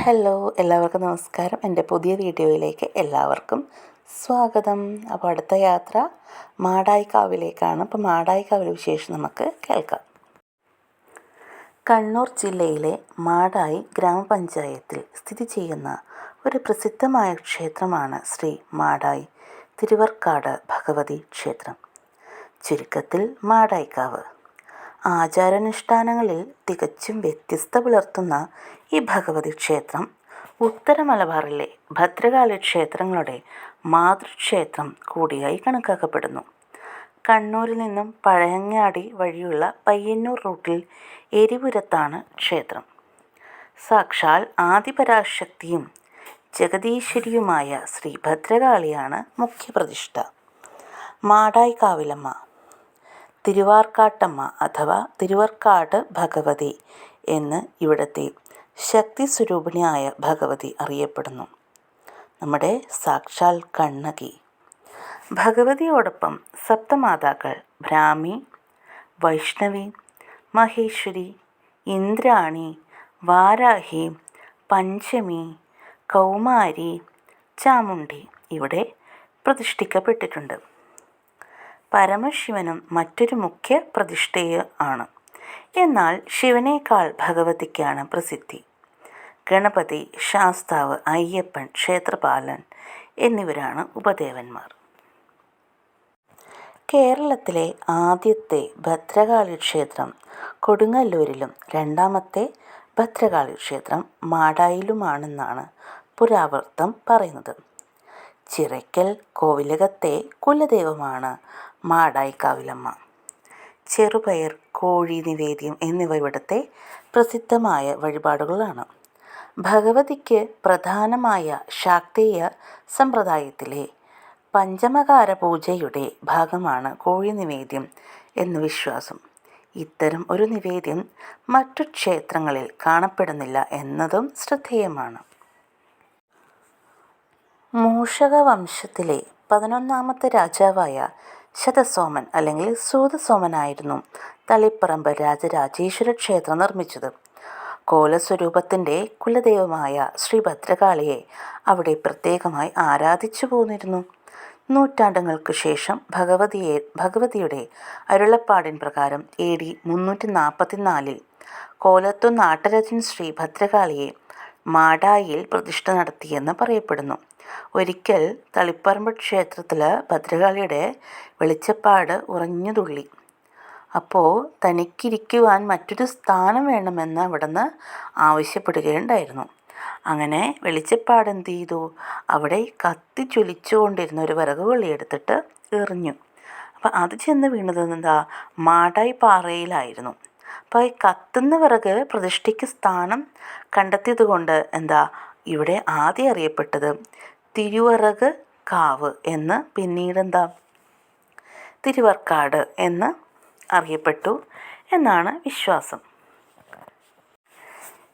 Hello എല്ലാവർക്കും നമസ്കാരം. എന്റെ പുതിയ വീഡിയോയിലേക്ക് എല്ലാവർക്കും സ്വാഗതം. അപ്പോൾ അടുത്ത യാത്ര മാടായിക്കാവിലേക്കാണ്. അപ്പോൾ മാടായിക്കാവിലെ വിശേഷം നമുക്ക് കേൾക്കാം. കണ്ണൂർ ജില്ലയിലെ മാടായി ഗ്രാമപഞ്ചായത്തിൽ സ്ഥിതി ചെയ്യുന്ന ഒരു പ്രസിദ്ധമായ ക്ഷേത്രമാണ് ശ്രീ മാടായി തിരുവർക്കാട് ഭഗവതി ക്ഷേത്രം. ചുരുക്കത്തിൽ മാടായിക്കാവ്. ആചാരാനുഷ്ഠാനങ്ങളിൽ തികച്ചും വ്യത്യസ്ത പുലർത്തുന്ന ഈ ഭഗവതി ക്ഷേത്രം ഉത്തര മലബാറിലെ ഭദ്രകാളി ക്ഷേത്രങ്ങളുടെ മാതൃക്ഷേത്രം കൂടിയായി കണക്കാക്കപ്പെടുന്നു. കണ്ണൂരിൽ നിന്നും പഴയങ്ങാടി വഴിയുള്ള പയ്യന്നൂർ റൂട്ടിൽ എരിപുരത്താണ് ക്ഷേത്രം. സാക്ഷാൽ ആദിപരാശക്തിയും ജഗദീശ്വരിയുമായ ശ്രീ ഭദ്രകാളിയാണ് മുഖ്യപ്രതിഷ്ഠ. മാടായി കാവിലമ്മ തിരുവാർക്കാട്ടമ്മ അഥവാ തിരുവർക്കാട് ഭഗവതി എന്ന് ഇവിടുത്തെ ശക്തി സ്വരൂപിണിയായ ഭഗവതി അറിയപ്പെടുന്നു. നമ്മുടെ സാക്ഷാൽ കണ്ണകി. ഭഗവതിയോടൊപ്പം സപ്തമാതാക്കൾ ബ്രാഹ്മി വൈഷ്ണവി മഹേശ്വരി ഇന്ദ്രാണി വാരാഹി പഞ്ചമി കൗമാരി ചാമുണ്ടി ഇവിടെ പ്രതിഷ്ഠിക്കപ്പെട്ടിട്ടുണ്ട്. പരമശിവനും മറ്റൊരു മുഖ്യ പ്രതിഷ്ഠയെ ആണ്. എന്നാൽ ശിവനേക്കാൾ ഭഗവതിക്കാണ് പ്രസിദ്ധി. ഗണപതി ശാസ്താവ് അയ്യപ്പൻ ക്ഷേത്രപാലൻ എന്നിവരാണ് ഉപദേവന്മാർ. കേരളത്തിലെ ആദ്യത്തെ ഭദ്രകാളി ക്ഷേത്രം കൊടുങ്ങല്ലൂരിലും രണ്ടാമത്തെ ഭദ്രകാളി ക്ഷേത്രം മാടായിലുമാണെന്നാണ് പുരാവൃത്തം പറയുന്നത്. ചിറയ്ക്കൽ കോവിലകത്തെ കുലദൈവമാണ് മാടായിക്കാവിലമ്മ. ചെറുപയർ കോഴി നിവേദ്യം എന്നിവ ഇവിടുത്തെ പ്രസിദ്ധമായ വഴിപാടുകളാണ്. ഭഗവതിക്ക് പ്രധാനമായ ശാക്തേയ സമ്പ്രദായത്തിലെ പഞ്ചമകാര പൂജയുടെ ഭാഗമാണ് കോഴി നിവേദ്യം എന്ന് വിശ്വാസം. ഇത്തരം ഒരു നിവേദ്യം മറ്റു ക്ഷേത്രങ്ങളിൽ കാണപ്പെടുന്നില്ല എന്നതും ശ്രദ്ധേയമാണ്. മൂഷക വംശത്തിലെ പതിനൊന്നാമത്തെ രാജാവായ ശതസോമൻ അല്ലെങ്കിൽ സൂതസോമനായിരുന്നു. തളിപ്പറമ്പ് രാജരാജേശ്വര ക്ഷേത്രം നിർമ്മിച്ചത്. കോലസ്വരൂപത്തിന്റെ കുലദൈവമായ ശ്രീ ഭദ്രകാളിയെ അവിടെ പ്രത്യേകമായി ആരാധിച്ചു പോന്നിരുന്നു. നൂറ്റാണ്ടുകൾക്ക് ശേഷം ഭഗവതിയെ ഭഗവതിയുടെ അരുളപ്പാടിൻ പ്രകാരം എ ഡി മുന്നൂറ്റി നാൽപ്പത്തിനാലിൽ കോലത്തു നാട്ടരജൻ ശ്രീ ഭദ്രകാളിയെ മാടായിൽ പ്രതിഷ്ഠ നടത്തിയെന്ന് പറയപ്പെടുന്നു. ഒരിക്കൽ തളിപ്പറമ്പ് ക്ഷേത്രത്തിൽ ഭദ്രകാളിയുടെ വെളിച്ചപ്പാട് ഉറഞ്ഞുതുള്ളി അപ്പോൾ തനിക്കിരിക്കുവാൻ മറ്റൊരു സ്ഥാനം വേണമെന്ന് അവിടുന്ന് ആവശ്യപ്പെടുകയുണ്ടായിരുന്നു. അങ്ങനെ വെളിച്ചപ്പാട് എന്ത് ചെയ്തു? അവിടെ കത്തി ചൊലിച്ചുകൊണ്ടിരുന്ന ഒരു വിറക് കൊള്ളി എടുത്തിട്ട് എറിഞ്ഞു. അപ്പം അത് ചെന്ന് വീണത് എന്താ മാടായി പാറയിലായിരുന്നു. അപ്പോൾ ഈ കത്തുന്ന വിറക് പ്രതിഷ്ഠയ്ക്ക് സ്ഥാനം കണ്ടെത്തിയത് കൊണ്ട് എന്താ ഇവിടെ ആദ്യം അറിയപ്പെട്ടത് തിരുവറക് കാവ് എന്ന് പിന്നീട് എന്താ? തിരുവർക്കാട് എന്ന് അറിയപ്പെട്ടു എന്നാണ് വിശ്വാസം.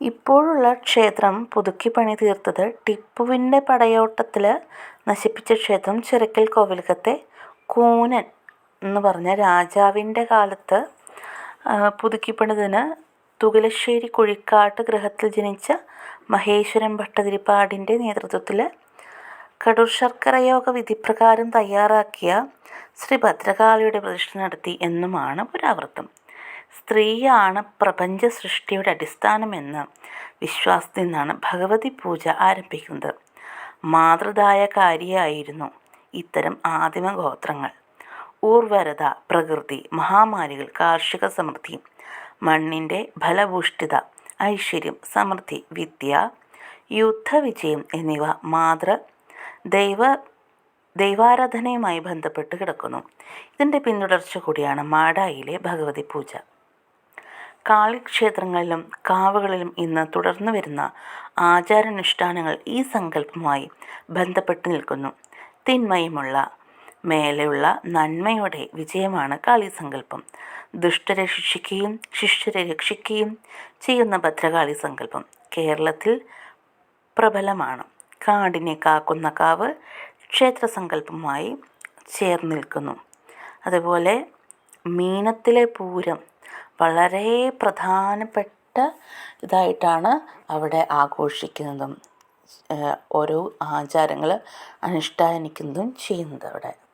ഇപ്പോഴുള്ള ക്ഷേത്രം പുതുക്കി പണി തീർത്തത് ടിപ്പുവിന്റെ പടയോട്ടത്തിൽ നശിപ്പിച്ച ക്ഷേത്രം ചിറക്കൽ കോവിലകത്തെ കൂനൻ എന്ന് പറഞ്ഞ രാജാവിന്റെ കാലത്ത് പുതുക്കിപ്പണിതിന് തുകലശ്ശേരി കുഴിക്കാട്ട് ഗൃഹത്തിൽ ജനിച്ച മഹേശ്വരൻ ഭട്ടതിരിപ്പാടിന്റെ നേതൃത്വത്തിൽ കടൂർ ശർക്കരയോഗ വിധിപ്രകാരം തയ്യാറാക്കിയ ശ്രീ ഭദ്രകാളിയുടെ പ്രതിഷ്ഠ നടത്തി എന്നുമാണ് പുരാവൃത്തം. സ്ത്രീയാണ് പ്രപഞ്ച സൃഷ്ടിയുടെ അടിസ്ഥാനമെന്ന വിശ്വാസത്തിൽ നിന്നാണ് ഭഗവതി പൂജ ആരംഭിക്കുന്നത്. മാതൃദായകാരിയായിരുന്നു ഇത്തരം ആദിമ ഗോത്രങ്ങൾ ഊർവരത പ്രകൃതി മഹാമാരികൾ കാർഷിക സമൃദ്ധി മണ്ണിന്റെ ഫലഭൂഷ്ഠിത ഐശ്വര്യം സമൃദ്ധി വിദ്യ യുദ്ധവിജയം എന്നിവ മാതൃ ദൈവ ദൈവാരാധനയുമായി ബന്ധപ്പെട്ട് കിടക്കുന്നു. ഇതിന്റെ പിന്തുടർച്ച കൂടിയാണ് മാടായിലെ ഭഗവതി പൂജ. കാളിക്ഷേത്രങ്ങളിലും കാവുകളിലും ഇന്ന് തുടർന്നു വരുന്ന ആചാരാനുഷ്ഠാനങ്ങൾ ഈ സങ്കല്പവുമായി ബന്ധപ്പെട്ട് നിൽക്കുന്നു. തിന്മയുമുള്ള മേലെയുള്ള നന്മയുടെ വിജയമാണ് കാളിസങ്കല്പം. ദുഷ്ടരെ ശിക്ഷിക്കുകയും ശിഷ്യരെ രക്ഷിക്കുകയും ചെയ്യുന്ന ഭദ്രകാളി സങ്കല്പം കേരളത്തിൽ പ്രബലമാണ്. കാടിനെ കാക്കുന്ന കാവ് ക്ഷേത്രസങ്കല്പമായി ചേർന്ന് നിൽക്കുന്നു അതുപോലെ മീനത്തിലെ പൂരം വളരെ പ്രധാനപ്പെട്ട ഇതായിട്ടാണ് അവിടെ ആഘോഷിക്കുന്നതും ഓരോ ആചാരങ്ങൾ അനുഷ്ഠാനിക്കുന്നതും ചെയ്യുന്നത് അവിടെ.